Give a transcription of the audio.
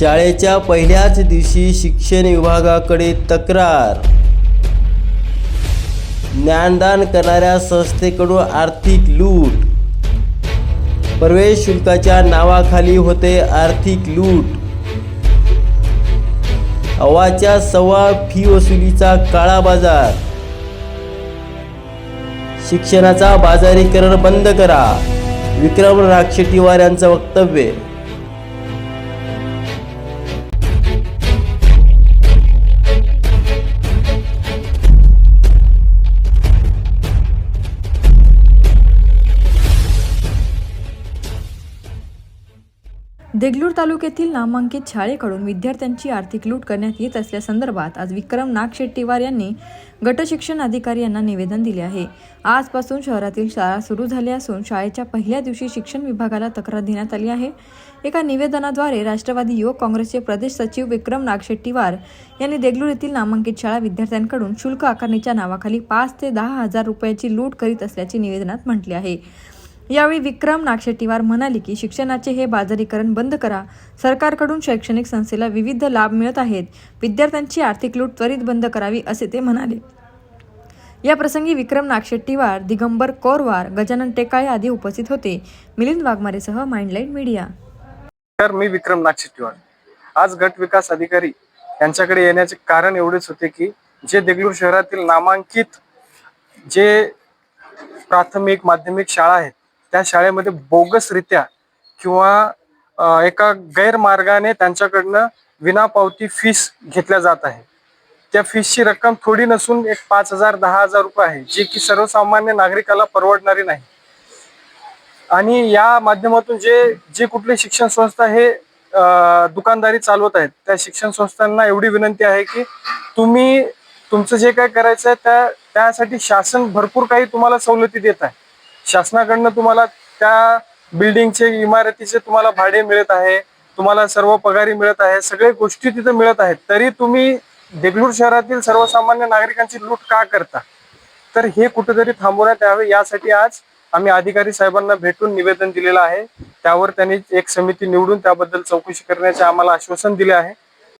शाळेच्या पहिल्याच दिवशी शिक्षण विभागाकडे तक्रार. ज्ञानदान करणाऱ्या संस्थेकडून आर्थिक लूट. प्रवेश शुल्काच्या नावाखाली होते आर्थिक लूट. अवाच्या सव्वा फी वसुलीचा काळा बाजार. शिक्षणाचा बाजारीकरण बंद करा. विक्रम राक्षटीवार यांचं वक्तव्य. देगलूर तालुक्यातील नामांकित शाळेकडून विद्यार्थ्यांची आर्थिक लूट करण्यात येत असल्यासंदर्भात आज विक्रम नागशेट्टीवार यांनी गटशिक्षण अधिकारी यांना निवेदन दिले आहे. आजपासून शहरातील शाळा सुरू झाल्या असून शाळेच्या पहिल्या दिवशी शिक्षण विभागाला तक्रार देण्यात आली आहे. एका निवेदनाद्वारे राष्ट्रवादी युवक काँग्रेसचे प्रदेश सचिव विक्रम नागशेट्टीवार यांनी देगलूर येथील नामांकित शाळा विद्यार्थ्यांकडून शुल्क आकारणीच्या नावाखाली पाच ते दहा हजार रुपयाची लूट करीत असल्याचे निवेदनात म्हटले आहे. यावेळी विक्रम नागशेट्टीवार म्हणाले की शिक्षणाचे हे बाजारीकरण बंद करा. सरकारकडून शैक्षणिक संस्थेला विविध लाभ मिळत आहेत. विद्यार्थ्यांची आर्थिक लूट त्वरित बंद करावी असे ते म्हणाले. या प्रसंगी विक्रम नागशेट्टीवार दिगंबर कौरवार गजानन टेकाळे आदी उपस्थित होते. मिलिंद वाघमारेसह माइंडलाईन मीडिया. तर मी विक्रम नागशेट्टीवार. आज गट विकास अधिकारी यांच्याकडे येण्याचे कारण एवढेच होते की जे देगलूर शहरातील नामांकित जे प्राथमिक माध्यमिक शाळा आहेत त्या शाळेमध्ये बोगसरित्या किंवा एका गैरमार्गाने त्यांच्याकडनं विनापावती फीस घेतल्या जात आहे. त्या फीसची रक्कम थोडी नसून एक पाच हजार दहा हजार रुपये आहे जी की सर्वसामान्य नागरिकाला परवडणारी नाही. आणि या माध्यमातून जे जे कुठले शिक्षण संस्था हे दुकानदारी चालवत आहेत त्या शिक्षण संस्थांना एवढी विनंती आहे की तुम्ही तुमचं जे काय करायचं आहे त्या त्यासाठी शासन भरपूर काही तुम्हाला सवलती देत आहे. शासनाकडनं तुम्हाला त्या बिल्डिंगचे इमारतीचे तुम्हाला भाडे मिळत आहे तुम्हाला सर्व पगारी मिळत आहे सगळे गोष्टी तिथे मिळत आहेत. तरी तुम्ही देगलूर शहरातील सर्वसामान्य नागरिकांची लूट का करता? तर हे कुठेतरी थांबवण्यात यावे. यासाठी आज आम्ही अधिकारी साहेबांना भेटून निवेदन दिलेलं आहे. त्यावर त्यांनी एक समिती निवडून त्याबद्दल चौकशी करण्याचे आम्हाला आश्वासन दिले आहे.